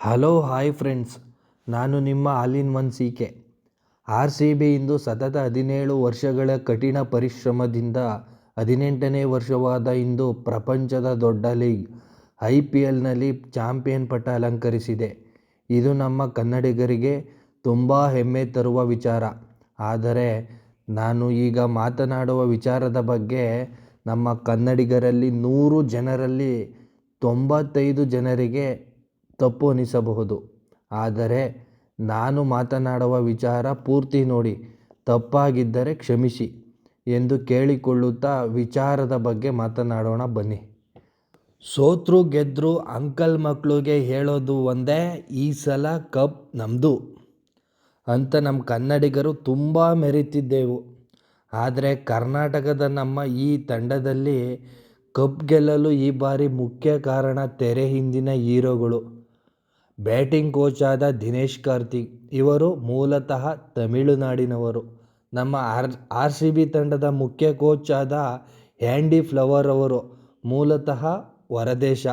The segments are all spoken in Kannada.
Hello, hi friends. ನಾನು ನಿಮ್ಮ all in one C K R C B ಇಂದು ಸತತ ಹದಿನೇಳು ವರ್ಷಗಳ ಕಠಿಣ ಪರಿಶ್ರಮದಿಂದ ಹದಿನೆಂಟನೇ ವರ್ಷವಾದ ಇಂದು ಪ್ರಪಂಚದ ದೊಡ್ಡ ಲೀಗ್ ಐ ಪಿ ಎಲ್ನಲ್ಲಿ ಚಾಂಪಿಯನ್ ಪಟ್ಟ ಅಲಂಕರಿಸಿದೆ. ಇದು ನಮ್ಮ ಕನ್ನಡಿಗರಿಗೆ ತುಂಬ ಹೆಮ್ಮೆ ತರುವ ವಿಚಾರ. ಆದರೆ ನಾನು ಈಗ ಮಾತನಾಡುವ ವಿಚಾರದ ಬಗ್ಗೆ ನಮ್ಮ ಕನ್ನಡಿಗರಲ್ಲಿ ನೂರು ಜನರಲ್ಲಿ ತೊಂಬತ್ತೈದು ಜನರಿಗೆ ತಪ್ಪು ಅನಿಸಬಹುದು. ಆದರೆ ನಾನು ಮಾತನಾಡುವ ವಿಚಾರ ಪೂರ್ತಿ ನೋಡಿ, ತಪ್ಪಾಗಿದ್ದರೆ ಕ್ಷಮಿಸಿ ಎಂದು ಕೇಳಿಕೊಳ್ಳುತ್ತಾ ವಿಚಾರದ ಬಗ್ಗೆ ಮಾತನಾಡೋಣ ಬನ್ನಿ. ಸೋತ್ರು ಗೆದ್ರು ಅಂಕಲ್ ಮಕ್ಕಳಿಗೆ ಹೇಳೋದು ಒಂದೇ, ಈ ಸಲ ಕಪ್ ನಮ್ಮದು ಅಂತ ನಮ್ಮ ಕನ್ನಡಿಗರು ತುಂಬ ಮೆರೀತಿದ್ದೆವು. ಆದರೆ ಕರ್ನಾಟಕದ ನಮ್ಮ ಈ ತಂಡದಲ್ಲಿ ಕಪ್ ಗೆಲ್ಲಲು ಈ ಬಾರಿ ಮುಖ್ಯ ಕಾರಣ ತೆರೆ ಹಿಂದಿನ ಹೀರೋಗಳು. ಬ್ಯಾಟಿಂಗ್ ಕೋಚ್ ಆದ ದಿನೇಶ್ ಕಾರ್ತಿಕ್, ಇವರು ಮೂಲತಃ ತಮಿಳುನಾಡಿನವರು. ನಮ್ಮ ಆರ್ ಆರ್ ಸಿ ಬಿ ತಂಡದ ಮುಖ್ಯ ಕೋಚ್ ಆದ ಹ್ಯಾಂಡಿ ಫ್ಲವರ್ ಅವರು ಮೂಲತಃ ಹೊರದೇಶ.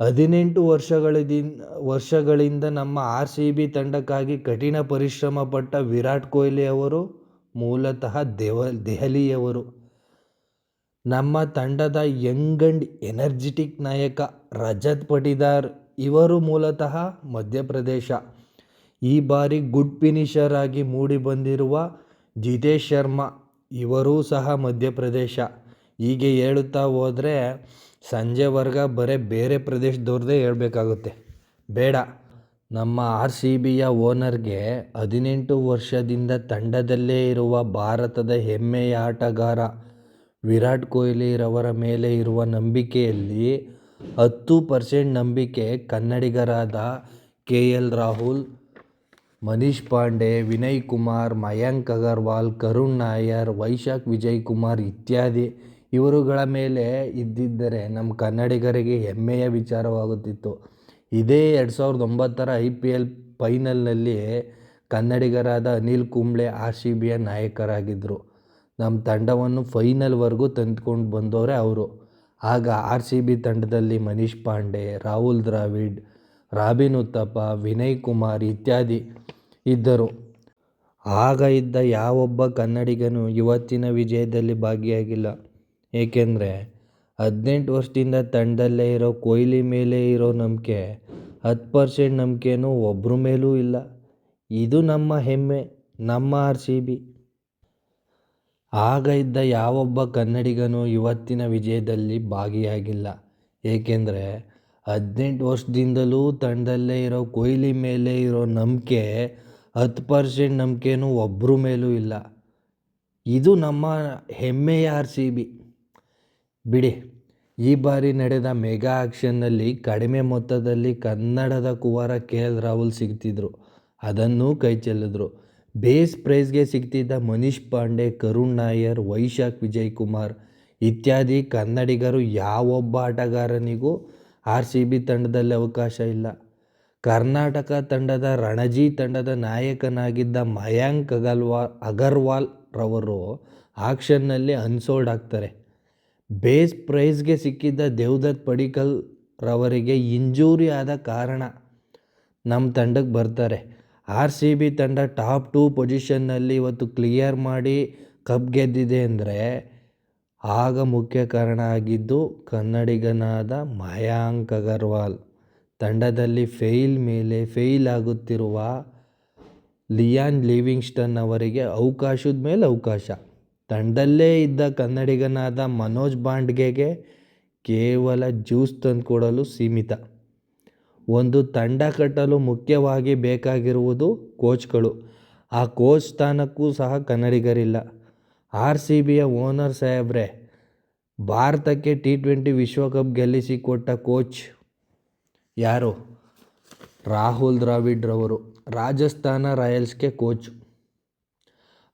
ಹದಿನೆಂಟು ವರ್ಷಗಳಿಂದ ವರ್ಷಗಳಿಂದ ನಮ್ಮ ಆರ್ ಸಿ ಬಿ ತಂಡಕ್ಕಾಗಿ ಕಠಿಣ ಪರಿಶ್ರಮ ಪಟ್ಟ ವಿರಾಟ್ ಕೊಹ್ಲಿ ಅವರು ಮೂಲತಃ ದೇವ, ದೆಹಲಿಯವರು. ನಮ್ಮ ತಂಡದ ಯಂಗ್ ಅಂಡ್ ಎನರ್ಜಿಟಿಕ್ ನಾಯಕ ರಜತ್ ಪಟಿದಾರ್ ಇವರು ಮೂಲತಃ ಮಧ್ಯಪ್ರದೇಶ. ಈ ಬಾರಿ ಗುಡ್ ಫಿನಿಷರ್ ಆಗಿ ಮೂಡಿಬಂದಿರುವ ಜಿತೇಶ್ ಶರ್ಮಾ ಇವರೂ ಸಹ ಮಧ್ಯಪ್ರದೇಶ. ಹೀಗೆ ಹೇಳುತ್ತಾ ಹೋದರೆ ಸಂಜೆವರೆಗ ಬರೀ ಬೇರೆ ಪ್ರದೇಶದವ್ರದ್ದೇ ಹೇಳಬೇಕಾಗುತ್ತೆ. ಬೇಡ. ನಮ್ಮ ಆರ್ ಸಿ ಬಿಯ ಓನರ್ಗೆ ಹದಿನೆಂಟು ವರ್ಷದಿಂದ ತಂಡದಲ್ಲೇ ಇರುವ ಭಾರತದ ಹೆಮ್ಮೆಯ ಆಟಗಾರ ವಿರಾಟ್ ಕೊಹ್ಲಿರವರ ಮೇಲೆ ಇರುವ ನಂಬಿಕೆಯಲ್ಲಿ ಹತ್ತು ಪರ್ಸೆಂಟ್ ನಂಬಿಕೆ ಕನ್ನಡಿಗರಾದ ಕೆ ಎಲ್ ರಾಹುಲ್, ಮನೀಶ್ ಪಾಂಡೆ, ವಿನಯ್ ಕುಮಾರ್, ಮಯಾಂಕ್ ಅಗರ್ವಾಲ್, ಕರುಣ್ ನಾಯರ್, ವೈಶಾಖ್ ವಿಜಯ್ ಕುಮಾರ್ ಇತ್ಯಾದಿ. ಇವರುಗಳ ಮೇಲೆ ಇದ್ದಿದ್ದರೆ ನಮ್ಮ ಕನ್ನಡಿಗರಿಗೆ ಹೆಮ್ಮೆಯ ವಿಚಾರವಾಗುತ್ತಿತ್ತು. ಇದೇ ಎರಡು ಸಾವಿರದ ಒಂಬತ್ತರ ಐ ಪಿ ಎಲ್ ಫೈನಲ್ನಲ್ಲಿ ಕನ್ನಡಿಗರಾದ ಅನಿಲ್ ಕುಂಬ್ಳೆ ಆರ್ ಸಿ ಬಿಯ ನಾಯಕರಾಗಿದ್ದರು ನಮ್ಮ ತಂಡವನ್ನು ಫೈನಲ್ವರೆಗೂ ತಂದುಕೊಂಡು ಬಂದವರೇ ಅವರು. ಆಗ ಆರ್ ಸಿ ಬಿ ತಂಡದಲ್ಲಿ ಮನೀಶ್ ಪಾಂಡೆ, ರಾಹುಲ್ ದ್ರಾವಿಡ್, ರಾಬಿನ್ ಉತ್ತಪ್ಪ, ವಿನಯ್ ಕುಮಾರ್ ಇತ್ಯಾದಿ ಇದ್ದರು. ಆಗ ಇದ್ದ ಯಾವೊಬ್ಬ ಕನ್ನಡಿಗನೂ ಇವತ್ತಿನ ವಿಜಯದಲ್ಲಿ ಭಾಗಿಯಾಗಿಲ್ಲ. ಏಕೆಂದರೆ ಹದಿನೆಂಟು ವರ್ಷದಿಂದ ತಂಡದಲ್ಲೇ ಇರೋ ಕೊಹ್ಲಿ ಮೇಲೆ ಇರೋ ನಂಬಿಕೆ, ಹತ್ತು ಪರ್ಸೆಂಟ್ ನಂಬಿಕೆನೂ ಒಬ್ಬರ ಮೇಲೂ ಇಲ್ಲ. ಇದು ನಮ್ಮ ಹೆಮ್ಮೆ, ನಮ್ಮ ಆರ್ ಸಿ ಬಿ ಆಗ ಇದ್ದ ಯಾವೊಬ್ಬ ಕನ್ನಡಿಗನೂ ಇವತ್ತಿನ ವಿಜಯದಲ್ಲಿ ಭಾಗಿಯಾಗಿಲ್ಲ. ಏಕೆಂದರೆ ಹದಿನೆಂಟು ವರ್ಷದಿಂದಲೂ ತಂಡದಲ್ಲೇ ಇರೋ, ಕೊಹ್ಲಿ ಮೇಲೆ ಇರೋ ನಂಬಿಕೆ, ಹತ್ತು ಪರ್ಸೆಂಟ್ ನಂಬಿಕೆನೂ ಒಬ್ಬರ ಮೇಲೂ ಇಲ್ಲ. ಇದು ನಮ್ಮ ಹೆಮ್ಮೆಯ ಬಿ. ಬಿಡಿ, ಈ ಬಾರಿ ನಡೆದ ಮೆಗಾ ಆಕ್ಷನ್ನಲ್ಲಿ ಕಡಿಮೆ ಮೊತ್ತದಲ್ಲಿ ಕನ್ನಡದ ಕುವರ ಕೆ ಎಲ್ ರಾಹುಲ್ ಸಿಗ್ತಿದ್ರು. ಅದನ್ನೂ ಕೈ ಚೆಲ್ಲಿದ್ರು. ಬೇಸ್ ಪ್ರೈಸ್ಗೆ ಸಿಗ್ತಿದ್ದ ಮನೀಶ್ ಪಾಂಡೆ, ಕರುಣ್ ನಾಯರ್, ವೈಶಾಖ್ ವಿಜಯ್ ಕುಮಾರ್ ಇತ್ಯಾದಿ ಕನ್ನಡಿಗರು ಯಾವೊಬ್ಬ ಆಟಗಾರನಿಗೂ ಆರ್ ಸಿ ಬಿ ತಂಡದಲ್ಲಿ ಅವಕಾಶ ಇಲ್ಲ. ಕರ್ನಾಟಕ ತಂಡದ ರಣಜಿ ತಂಡದ ನಾಯಕನಾಗಿದ್ದ ಮಯಾಂಕ್ ಅಗಲ್ವಾಲ್ ಅಗರ್ವಾಲ್ ರವರು ಆಕ್ಷನ್ನಲ್ಲಿ ಅನ್ಸೋಲ್ಡ್ ಆಗ್ತಾರೆ. ಬೇಸ್ ಪ್ರೈಸ್ಗೆ ಸಿಕ್ಕಿದ್ದ ದೇವದತ್ ಪಡಿಕಲ್ ರವರಿಗೆ ಇಂಜೂರಿ ಆದ ಕಾರಣ ನಮ್ಮ ತಂಡಕ್ಕೆ ಬರ್ತಾರೆ. ಆರ್ ಸಿ ಬಿ ತಂಡ ಟಾಪ್ ಟು ಪೊಸಿಷನ್ನಲ್ಲಿ ಇವತ್ತು ಕ್ಲಿಯರ್ ಮಾಡಿ ಕಪ್ ಗೆದ್ದಿದೆ ಅಂದರೆ ಆಗ ಮುಖ್ಯ ಕಾರಣ ಆಗಿದ್ದು ಕನ್ನಡಿಗನಾದ ಮಯಾಂಕ್ ಅಗರ್ವಾಲ್. ತಂಡದಲ್ಲಿ ಫೇಲ್ ಮೇಲೆ ಫೇಲ್ ಆಗುತ್ತಿರುವ ಲಿಯಾನ್ ಲಿವಿಂಗ್ಸ್ಟನ್ ಅವರಿಗೆ ಅವಕಾಶದ ಮೇಲೆ ಅವಕಾಶ. ತಂಡದಲ್ಲೇ ಇದ್ದ ಕನ್ನಡಿಗನಾದ ಮನೋಜ್ ಬಾಂಡ್ಗೆಗೆ ಕೇವಲ ಜ್ಯೂಸ್ ತಂದುಕೊಡಲು ಸೀಮಿತ. ಒಂದು ತಂಡ ಕಟ್ಟಲು ಮುಖ್ಯವಾಗಿ ಬೇಕಾಗಿರುವುದು ಕೋಚ್ಗಳು. ಆ ಕೋಚ್ ಸ್ಥಾನಕ್ಕೂ ಸಹ ಕನ್ನಡಿಗರಿಲ್ಲ. ಆರ್ ಸಿ ಬಿಯ ಓನರ್ ಸಾಹೇಬ್ರೆ, ಭಾರತಕ್ಕೆ ಟಿ ಟ್ವೆಂಟಿ ವಿಶ್ವಕಪ್ ಗೆಲ್ಲಿಸಿಕೊಟ್ಟ ಕೋಚ್ ಯಾರು? ರಾಹುಲ್ ದ್ರಾವಿಡ್ರವರು ರಾಜಸ್ಥಾನ ರಾಯಲ್ಸ್ಗೆ ಕೋಚ್.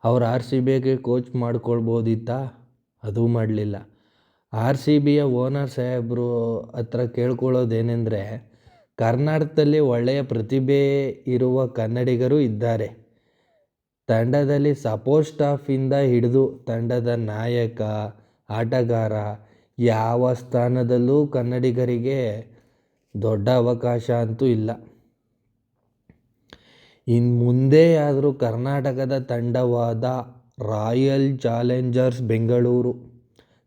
ಅವ್ರು ಆರ್ ಸಿ ಬಿಗೆ ಕೋಚ್ ಮಾಡ್ಕೊಳ್ಬೋದಿತ್ತಾ? ಅದೂ ಮಾಡಲಿಲ್ಲ. ಆರ್ ಸಿ ಬಿಯ ಓನರ್ ಸಾಹೇಬರು ಹತ್ರ ಕೇಳ್ಕೊಳ್ಳೋದೇನೆಂದರೆ ಕರ್ನಾಟಕದಲ್ಲಿ ಒಳ್ಳೆಯ ಪ್ರತಿಭೆ ಇರುವ ಕನ್ನಡಿಗರು ಇದ್ದಾರೆ. ತಂಡದಲ್ಲಿ ಸಪೋರ್ಟ್ ಸ್ಟಾಫಿಂದ ಹಿಡಿದು ತಂಡದ ನಾಯಕ, ಆಟಗಾರ ಯಾವ ಸ್ಥಾನದಲ್ಲೂ ಕನ್ನಡಿಗರಿಗೆ ದೊಡ್ಡ ಅವಕಾಶ ಅಂತೂ ಇಲ್ಲ. ಇನ್ನು ಮುಂದೆ ಆದರೂ ಕರ್ನಾಟಕದ ತಂಡವಾದ ರಾಯಲ್ ಚಾಲೆಂಜರ್ಸ್ ಬೆಂಗಳೂರು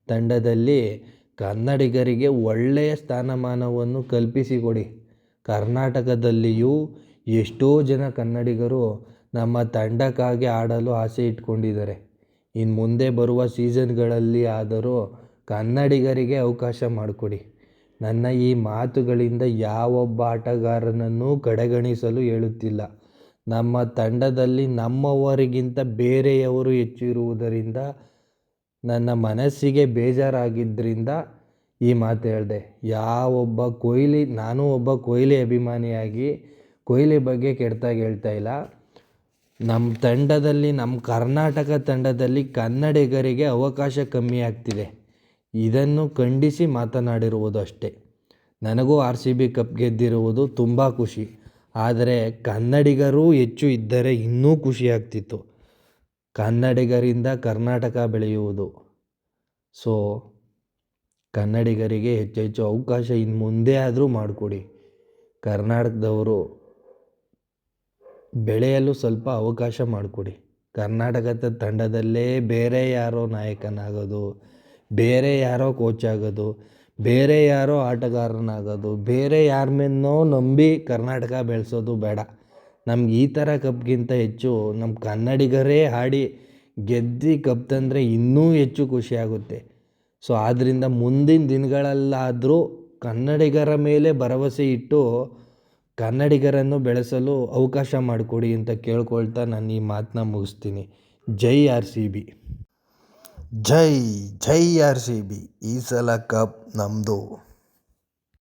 ತಂಡದಲ್ಲಿ ಕನ್ನಡಿಗರಿಗೆ ಒಳ್ಳೆಯ ಸ್ಥಾನಮಾನವನ್ನು ಕಲ್ಪಿಸಿಕೊಡಿ. ಕರ್ನಾಟಕದಲ್ಲಿಯೂ ಎಷ್ಟೋ ಜನ ಕನ್ನಡಿಗರು ನಮ್ಮ ತಂಡಕ್ಕಾಗಿ ಆಡಲು ಆಸೆ ಇಟ್ಕೊಂಡಿದ್ದಾರೆ. ಇನ್ನು ಮುಂದೆ ಬರುವ ಸೀಸನ್ಗಳಲ್ಲಿ ಆದರೂ ಕನ್ನಡಿಗರಿಗೆ ಅವಕಾಶ ಮಾಡಿಕೊಡಿ. ನನ್ನ ಈ ಮಾತುಗಳಿಂದ ಯಾವೊಬ್ಬ ಆಟಗಾರನನ್ನೂ ಕಡೆಗಣಿಸಲು ಹೇಳುತ್ತಿಲ್ಲ. ನಮ್ಮ ತಂಡದಲ್ಲಿ ನಮ್ಮವರಿಗಿಂತ ಬೇರೆಯವರು ಹೆಚ್ಚು ಇರುವುದರಿಂದ ನನ್ನ ಮನಸ್ಸಿಗೆ ಬೇಜಾರಾಗಿದ್ದರಿಂದ ಈ ಮಾತು ಹೇಳಿದೆ, ಯಾವೊಬ್ಬ ಕೊಹ್ಲಿ, ನಾನು ಒಬ್ಬ ಕೊಹ್ಲಿ ಅಭಿಮಾನಿಯಾಗಿ ಕೊಹ್ಲಿ ಬಗ್ಗೆ ಕೆಡ್ತಾಗಿ ಹೇಳ್ತಾ ಇಲ್ಲ. ನಮ್ಮ ತಂಡದಲ್ಲಿ ನಮ್ಮ ಕರ್ನಾಟಕ ತಂಡದಲ್ಲಿ ಕನ್ನಡಿಗರಿಗೆ ಅವಕಾಶ ಕಮ್ಮಿ ಆಗ್ತಿದೆ. ಇದನ್ನು ಖಂಡಿಸಿ ಮಾತನಾಡಿರುವುದು ಅಷ್ಟೇ. ನನಗೂ ಆರ್ ಸಿ ಬಿ ಕಪ್ ಗೆದ್ದಿರುವುದು ತುಂಬ ಖುಷಿ. ಆದರೆ ಕನ್ನಡಿಗರೂ ಹೆಚ್ಚು ಇದ್ದರೆ ಇನ್ನೂ ಖುಷಿಯಾಗ್ತಿತ್ತು ಕನ್ನಡಿಗರಿಂದ ಕರ್ನಾಟಕ ಬೆಳೆಯುವುದು. ಸೊ ಕನ್ನಡಿಗರಿಗೆ ಹೆಚ್ಚೆಚ್ಚು ಅವಕಾಶ ಇನ್ನು ಮುಂದೆ ಆದರೂ ಮಾಡಿಕೊಡಿ. ಕರ್ನಾಟಕದವರು ಬೆಳೆಯಲು ಸ್ವಲ್ಪ ಅವಕಾಶ ಮಾಡಿಕೊಡಿ. ಕರ್ನಾಟಕದ ತಂಡದಲ್ಲೇ ಬೇರೆ ಯಾರೋ ನಾಯಕನಾಗೋದು, ಬೇರೆ ಯಾರೋ ಕೋಚ್ ಆಗೋದು, ಬೇರೆ ಯಾರೋ ಆಟಗಾರನಾಗೋದು, ಬೇರೆ ಯಾರ ಮೇಲೋ ನಂಬಿ ಕರ್ನಾಟಕ ಬೆಳೆಸೋದು ಬೇಡ. ನಮ್ಗೆ ಈ ಥರ ಕಪ್ಗಿಂತ ಹೆಚ್ಚು ನಮ್ಮ ಕನ್ನಡಿಗರೇ ಹಾಡಿ ಗೆದ್ದು ಕಪ್ ತಂದರೆ ಇನ್ನೂ ಹೆಚ್ಚು ಖುಷಿಯಾಗುತ್ತೆ ಸೊ ಆದ್ದರಿಂದ ಮುಂದಿನ ದಿನಗಳಲ್ಲಾದರೂ ಕನ್ನಡಿಗರ ಮೇಲೆ ಭರವಸೆ ಇಟ್ಟು ಕನ್ನಡಿಗರನ್ನು ಬೆಳೆಸಲು ಅವಕಾಶ ಮಾಡಿಕೊಡಿ ಅಂತ ಕೇಳ್ಕೊಳ್ತಾ ನಾನು ಈ ಮಾತನ್ನ ಮುಗಿಸ್ತೀನಿ. ಜೈ ಆರ್ ಸಿ ಬಿ. ಜೈ ಜೈ ಆರ್ ಸಿ ಬಿ. ಈ ಸಲ ಕಪ್ ನಮ್ಮದು